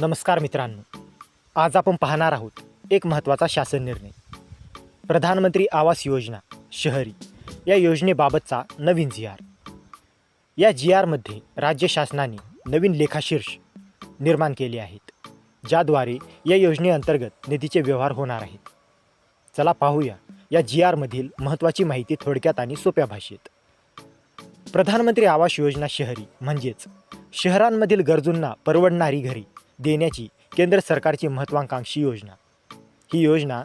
नमस्कार मित्रांनो. आज आपण पाहणार आहोत एक महत्त्वाचा शासन निर्णय. प्रधानमंत्री आवास योजना शहरी या योजनेबाबतचा नवीन जी आर. या जी आरमध्ये राज्य शासनाने नवीन लेखाशीर्ष निर्माण केले आहेत ज्याद्वारे या योजनेअंतर्गत निधीचे व्यवहार होणार आहेत. चला पाहूया या जी आरमधील महत्त्वाची माहिती थोडक्यात आणि सोप्या भाषेत. प्रधानमंत्री आवास योजना शहरी म्हणजेच शहरांमधील गरजूंना परवडणारी घरी देण्याची केंद्र सरकारची महत्त्वाकांक्षी योजना. ही योजना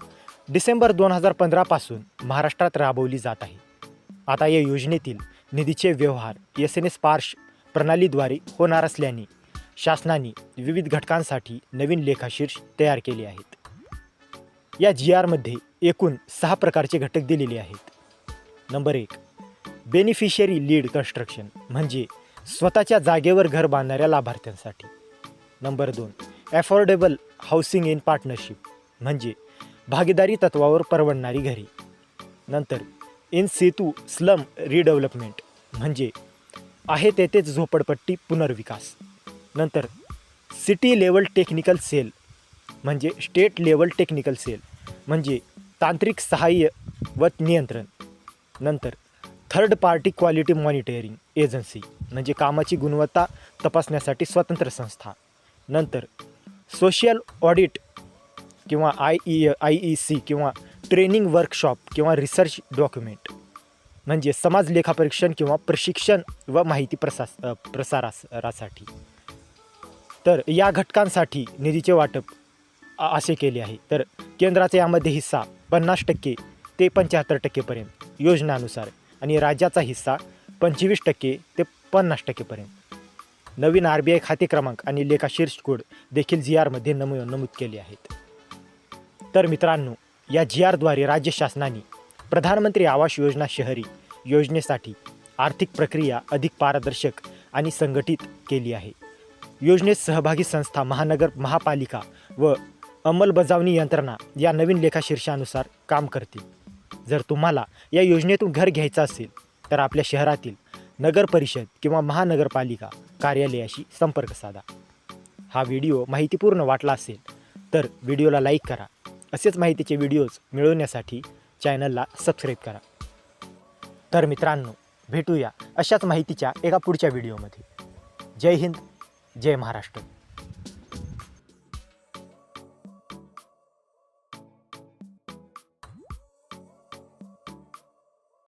डिसेंबर दोन हजार पंधरापासून महाराष्ट्रात राबवली जात आहे. आता या योजनेतील निधीचे व्यवहार एस एन एस पार्श प्रणालीद्वारे होणार असल्याने शासनाने विविध घटकांसाठी नवीन लेखाशीर्ष तयार केले आहेत. या जी आरमध्ये एकूण सहा प्रकारचे घटक दिलेले आहेत. नंबर एक बेनिफिशियरी लीड कन्स्ट्रक्शन म्हणजे स्वतःच्या जागेवर घर बांधणाऱ्या लाभार्थ्यांसाठी. नंबर दोन ॲफोर्डेबल हाऊसिंग इन पार्टनरशिप म्हणजे भागीदारी तत्वावर परवडणारी घरे. नंतर इन सेतू स्लम रिडेव्हलपमेंट म्हणजे आहे तेथेच झोपडपट्टी पुनर्विकास. नंतर सिटी लेवल टेक्निकल सेल म्हणजे स्टेट लेवल टेक्निकल सेल म्हणजे तांत्रिक सहाय्य व नियंत्रण. नंतर third party quality monitoring agency म्हणजे कामाची गुणवत्ता तपासण्यासाठी स्वतंत्र संस्था. नंतर सोशल ऑडिट किंवा I E I E C किंवा ट्रेनिंग वर्कशॉप किंवा रिसर्च डॉक्युमेंट म्हणजे समाज लेखापरीक्षण किंवा प्रशिक्षण व माहिती प्रसास प्रसारासाठी. तर या घटकांसाठी निधीचे वाटप असे केले आहे. तर केंद्राचा यामध्ये हिस्सा पन्नास टक्के ते पंच्याहत्तर टक्केपर्यंत योजनानुसार आणि राज्याचा हिस्सा पंचवीस टक्के ते पन्नास टक्केपर्यंत. नवीन आर बी आय खाते क्रमांक आणि लेखाशीर्ष कोड देखील जी आरमध्ये नमू नमूद केले आहेत. तर मित्रांनो या जी आरद्वारे राज्य शासनाने प्रधानमंत्री आवास योजना शहरी योजनेसाठी आर्थिक प्रक्रिया अधिक पारदर्शक आणि संघटित केली आहे. योजनेत सहभागी संस्था महानगर महापालिका व अंमलबजावणी यंत्रणा या नवीन लेखाशीर्षानुसार काम करतील. जर तुम्हाला या योजनेतून घर घ्यायचं असेल तर आपल्या शहरातील नगर परिषद किंवा महानगरपालिका कार्यालयाशी संपर्क साधा. हा व्हिडिओ माहितीपूर्ण वाटला असेल तर व्हिडिओला लाईक करा. असेच माहितीचे व्हिडिओज मिळवण्यासाठी चॅनलला सबस्क्राईब करा. तर मित्रांनो भेटूया अशाच माहितीच्या एका पुढच्या व्हिडिओमध्ये. जय हिंद जय महाराष्ट्र.